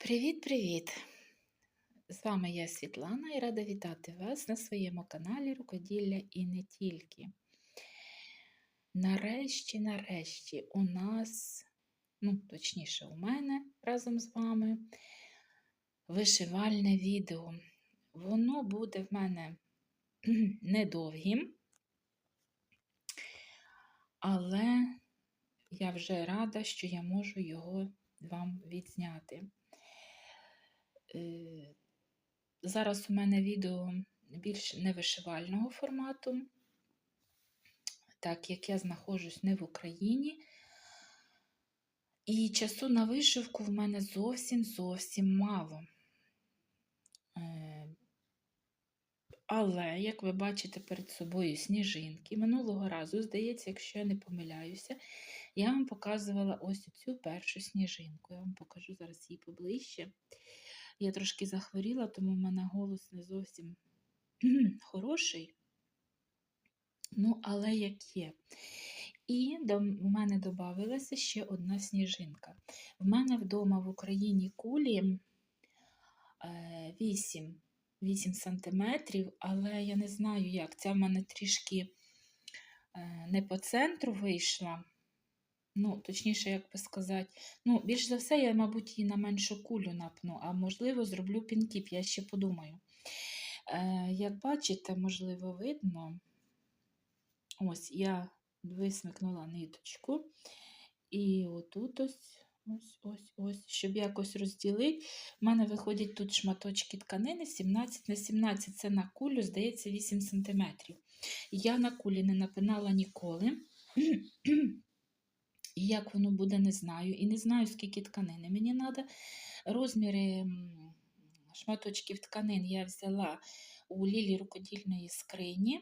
Привіт-привіт! З вами я Світлана і рада вітати вас на своєму каналі Рукоділля і не тільки. Нарешті, нарешті, у нас, ну, точніше, у мене разом з вами вишивальне відео. Воно буде в мене недовгим, але я вже рада, що я можу його вам відзняти. Е, Зараз у мене відео більш невишивального формату, так як я знаходжусь не в Україні. І часу на вишивку в мене зовсім зовсім мало. Е, Але, як ви бачите перед собою сніжинки, минулого разу, здається, якщо я не помиляюся, я вам показувала ось цю першу сніжинку. Я вам покажу зараз її поближче. Я трошки захворіла, тому в мене голос не зовсім хороший. Ну, але як є. І до мене додавалася ще одна сніжинка. В мене вдома в Україні кулі 8 8 сантиметрів, але я не знаю як. Ця в мене трішки е, не по центру вийшла. Ну, точніше, як би сказати, ну, більш за все, я, мабуть, її на меншу кулю напну, а можливо, зроблю пінкіп, я ще подумаю. Е, Як бачите, можливо, видно, ось я висмикнула ниточку, і отут ось, ось, ось, ось, щоб якось розділити. У мене виходять тут шматочки тканини 17 на 17 це на кулю, здається, 8 см. Я на кулі не напинала ніколи. І як воно буде, не знаю. І не знаю, скільки тканини мені треба. Розміри шматочків тканин я взяла у лілі рукодільної скрині.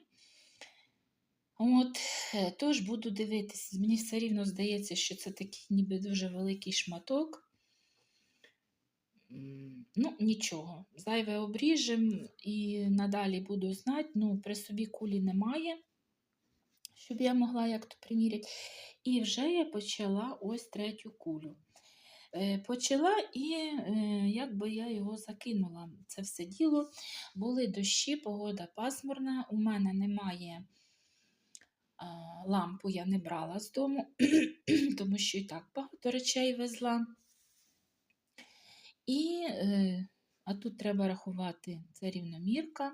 От, е, Тож буду дивитися. Мені все рівно здається, що це такий ніби дуже великий шматок. Ну, нічого, зайве обріжем і надалі буду знати, ну, при собі кулі немає, щоб я могла як-то приміряти. І вже я почала ось третю кулю. Е, почала і е, якби я його закинула. Це все діло. Були дощі, погода пасмурна. У мене немає лампу, я не брала з дому, тому що і так багато речей везла. І, е, А тут треба рахувати це рівномірка,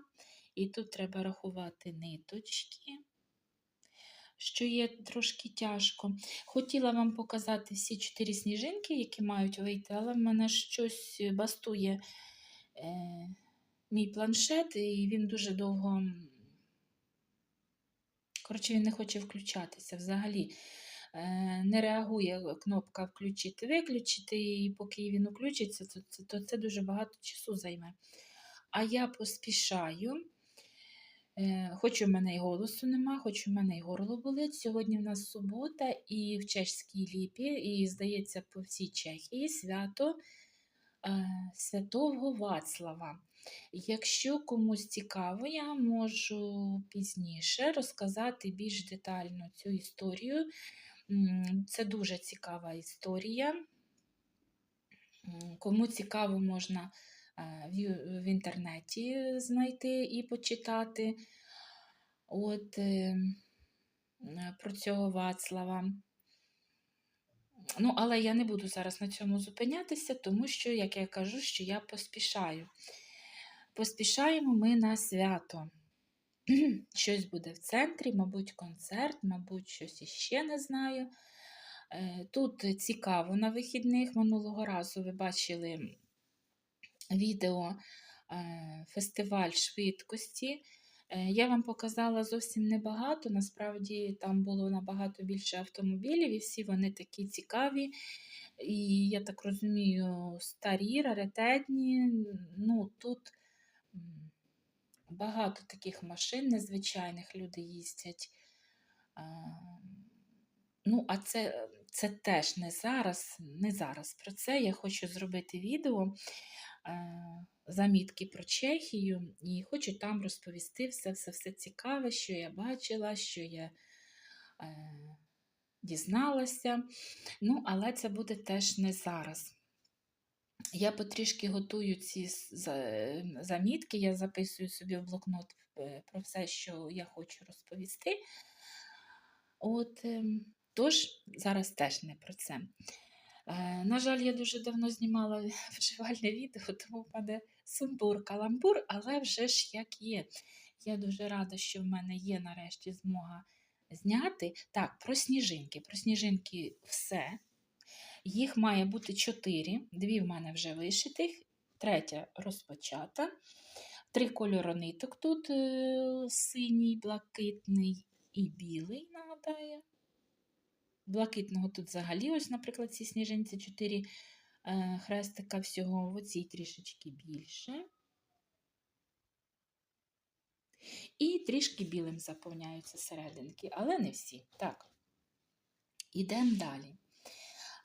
і тут треба рахувати ниточки що є трошки тяжко. Хотіла вам показати всі чотири сніжинки, які мають вийти, але в мене щось бастує е, мій планшет, і він дуже довго. Коротше, він не хоче включатися взагалі. Е, не реагує кнопка включити-виключити, і поки він включиться, то це, то це дуже багато часу займе. А я поспішаю. Е, хоч у мене і голосу нема, хоч у мене і горло болить. Сьогодні в нас субота і в чеській ліпі, і, здається, по всій Чехії свято е, Святого Вацлава. Якщо комусь цікаво, я можу пізніше розказати більш детально цю історію. Це дуже цікава історія. Кому цікаво, можна в інтернеті знайти і почитати от е, про цього Вацлава. Ну, але я не буду зараз на цьому зупинятися, тому що, як я кажу, що я поспішаю. Поспішаємо ми на свято. Щось буде в центрі, мабуть, концерт, мабуть, щось іще не знаю. Е, тут цікаво на вихідних минулого разу ви бачили відео е, фестиваль швидкості. Е, я вам показала зовсім небагато, насправді там було набагато більше автомобілів, і всі вони такі цікаві. І, я так розумію, старі, раритетні. Ну, Тут багато таких машин незвичайних люди їздять. Ну, а це це теж не зараз, не зараз. Про це я хочу зробити відео. Е, замітки про Чехію і хочу там розповісти все-все-все цікаве, що я бачила, що я е, дізналася. Ну, але це буде теж не зараз. Я потрішки готую ці замітки, я записую собі в блокнот е, про все, що я хочу розповісти. От, ем, тож, зараз теж не про це. Е, на жаль, я дуже давно знімала вживальне відео, тому в мене сумбур, каламбур, але вже ж як є. Я дуже рада, що в мене є нарешті змога зняти. Так, про сніжинки. Про сніжинки все. Їх має бути чотири. Дві в мене вже вишитих, третя розпочата. Три кольори ниток тут е, синій, блакитний і білий, нагадаю. Блакитного тут взагалі, ось, наприклад, ці сніжинці 4 е, хрестика всього, в оцій трішечки більше. І трішки білим заповняються серединки, але не всі. Так, ідемо далі.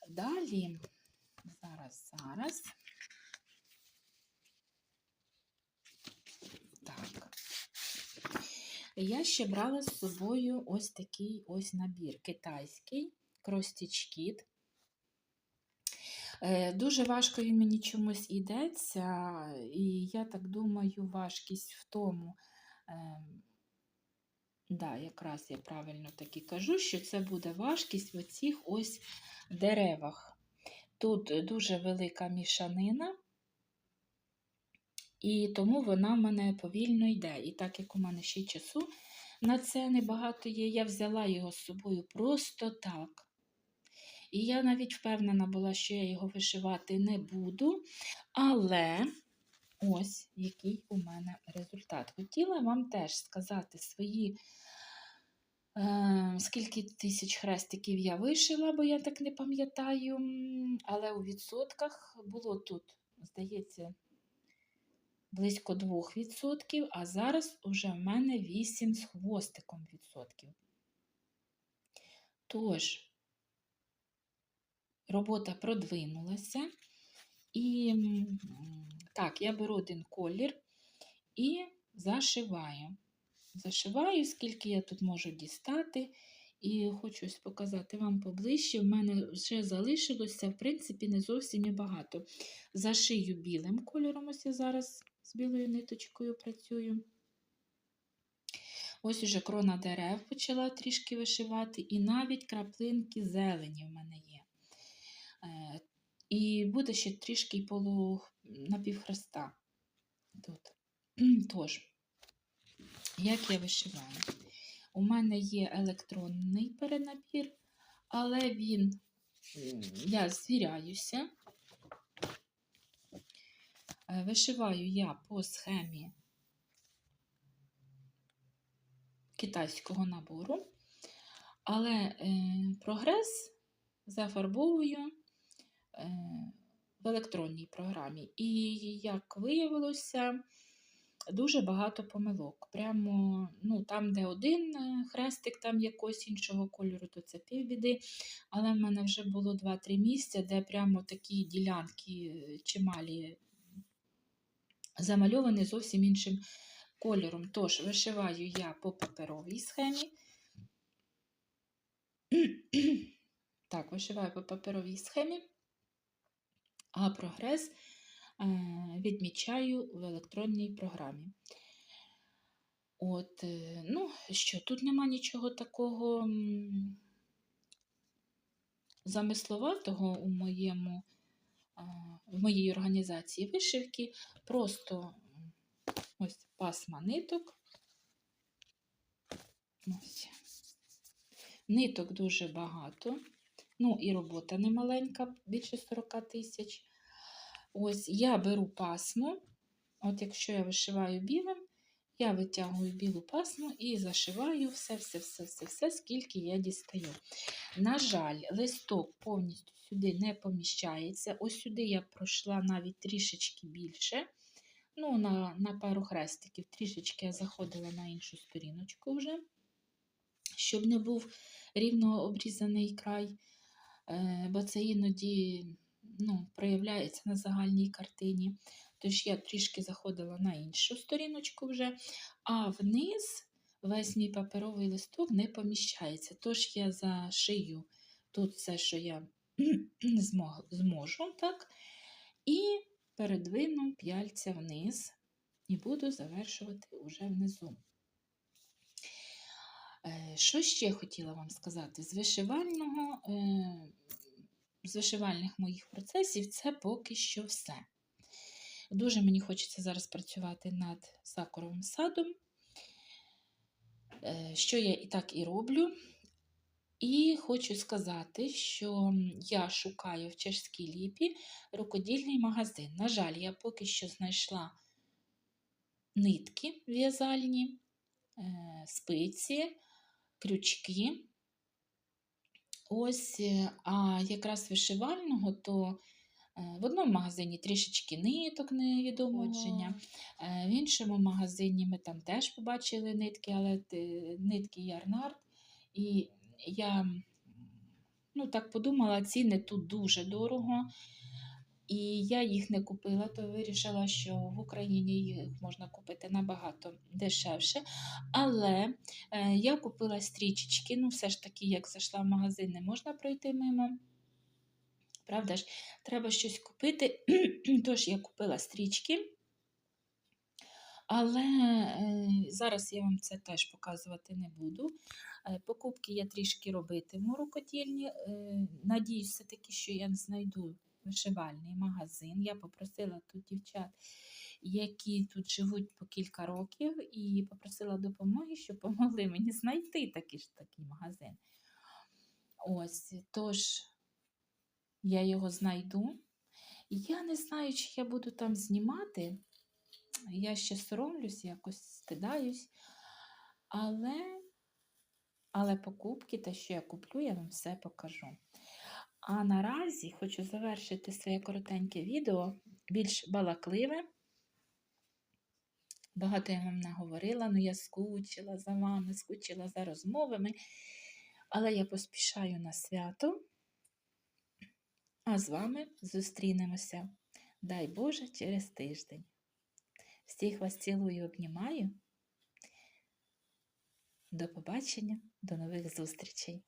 Далі, зараз, зараз. Так. Я ще брала з собою ось такий ось набір китайський Кростіч Кіт. Е, Дуже важко він мені чомусь йдеться, і я так думаю, важкість в тому, ем, да, якраз я правильно таки кажу, що це буде важкість в оцих ось деревах. Тут дуже велика мішанина, і тому вона в мене повільно йде. І так як у мене ще часу на це небагато є, я взяла його з собою просто так. І я навіть впевнена була, що я його вишивати не буду. Але ось який у мене результат. Хотіла вам теж сказати свої, е, скільки тисяч хрестиків я вишила, бо я так не пам'ятаю. Але у відсотках було тут, здається, близько 2%, а зараз уже в мене 8 з хвостиком відсотків. Тож, робота продвинулася. І так, я беру один колір і зашиваю. Зашиваю, скільки я тут можу дістати. І хочу показати вам поближче. В мене вже залишилося, в принципі, не зовсім і багато. Зашию білим кольором, ось я зараз з білою ниточкою працюю. Ось уже крона дерев почала трішки вишивати, і навіть краплинки зелені в мене є. Е, І буде ще трішки полу напівхреста тут. Тож, як я вишиваю? У мене є електронний перенабір, але він, я звіряюся. Е, Вишиваю я по схемі китайського набору, але е, прогрес зафарбовую е, в електронній програмі. І, як виявилося, дуже багато помилок. Прямо ну, там, де один хрестик, там якогось іншого кольору, то це півбіди. Але в мене вже було 2-3 місця, де прямо такі ділянки чималі замальовані зовсім іншим кольором. Тож, вишиваю я по паперовій схемі. Так, вишиваю по паперовій схемі, а прогрес е, відмічаю в електронній програмі. От, е, ну, що, тут нема нічого такого замисловатого у моєму, в моїй організації вишивки. Просто ось пасма ниток. Ось. Ниток дуже багато. Ну, і робота немаленька, більше 40 тисяч. Ось я беру пасму. От якщо я вишиваю білим, я витягую білу пасму і зашиваю все-все-все-все, скільки я дістаю. На жаль, листок повністю сюди не поміщається. Ось сюди я пройшла навіть трішечки більше. Ну, на, на пару хрестиків, трішечки я заходила на іншу сторіночку вже, щоб не був рівно обрізаний край, е, бо це іноді ну, проявляється на загальній картині. Тож я трішки заходила на іншу сторіночку вже, а вниз весь мій паперовий листок не поміщається. Тож я зашию тут все, що я зможу, так? І передвину п'яльця вниз і буду завершувати уже внизу. Е, Що ще хотіла вам сказати? З вишивального, е, з вишивальних моїх процесів це поки що все. Дуже мені хочеться зараз працювати над сакуровим садом, е, що я і так і роблю. І хочу сказати, що я шукаю в Чешській ліпі рукодільний магазин. На жаль, я поки що знайшла нитки в'язальні, е, спиці, крючки. Ось, е, а якраз вишивального, то в одному магазині трішечки ниток невідомодження, в іншому магазині ми там теж побачили нитки, але нитки Ярнард. І я ну, так подумала, ціни тут дуже дорого. І я їх не купила, то вирішила, що в Україні їх можна купити набагато дешевше. Але е, я купила стрічечки. Ну, все ж таки, як зайшла в магазин, не можна пройти мимо. Правда ж, треба щось купити. Тож я купила стрічки. Але е, зараз я вам це теж показувати не буду. Е, Покупки я трішки робитиму рукодільні. Е, Надіюсь, все-таки, що я знайду вишивальний магазин. Я попросила тут дівчат, які тут живуть по кілька років, і попросила допомоги, щоб помогли мені знайти такий ж такий магазин. Ось, тож я його знайду. Я не знаю, чи я буду там знімати. Я ще соромлюсь, якось стидаюсь. Але, але покупки, те, що я куплю, я вам все покажу. А наразі хочу завершити своє коротеньке відео, більш балакливе. Багато я вам наговорила, але я скучила за вами, скучила за розмовами. Але я поспішаю на свято. А з вами зустрінемося. Дай Боже, через тиждень. Всіх вас цілую і обнімаю. До побачення, до нових зустрічей!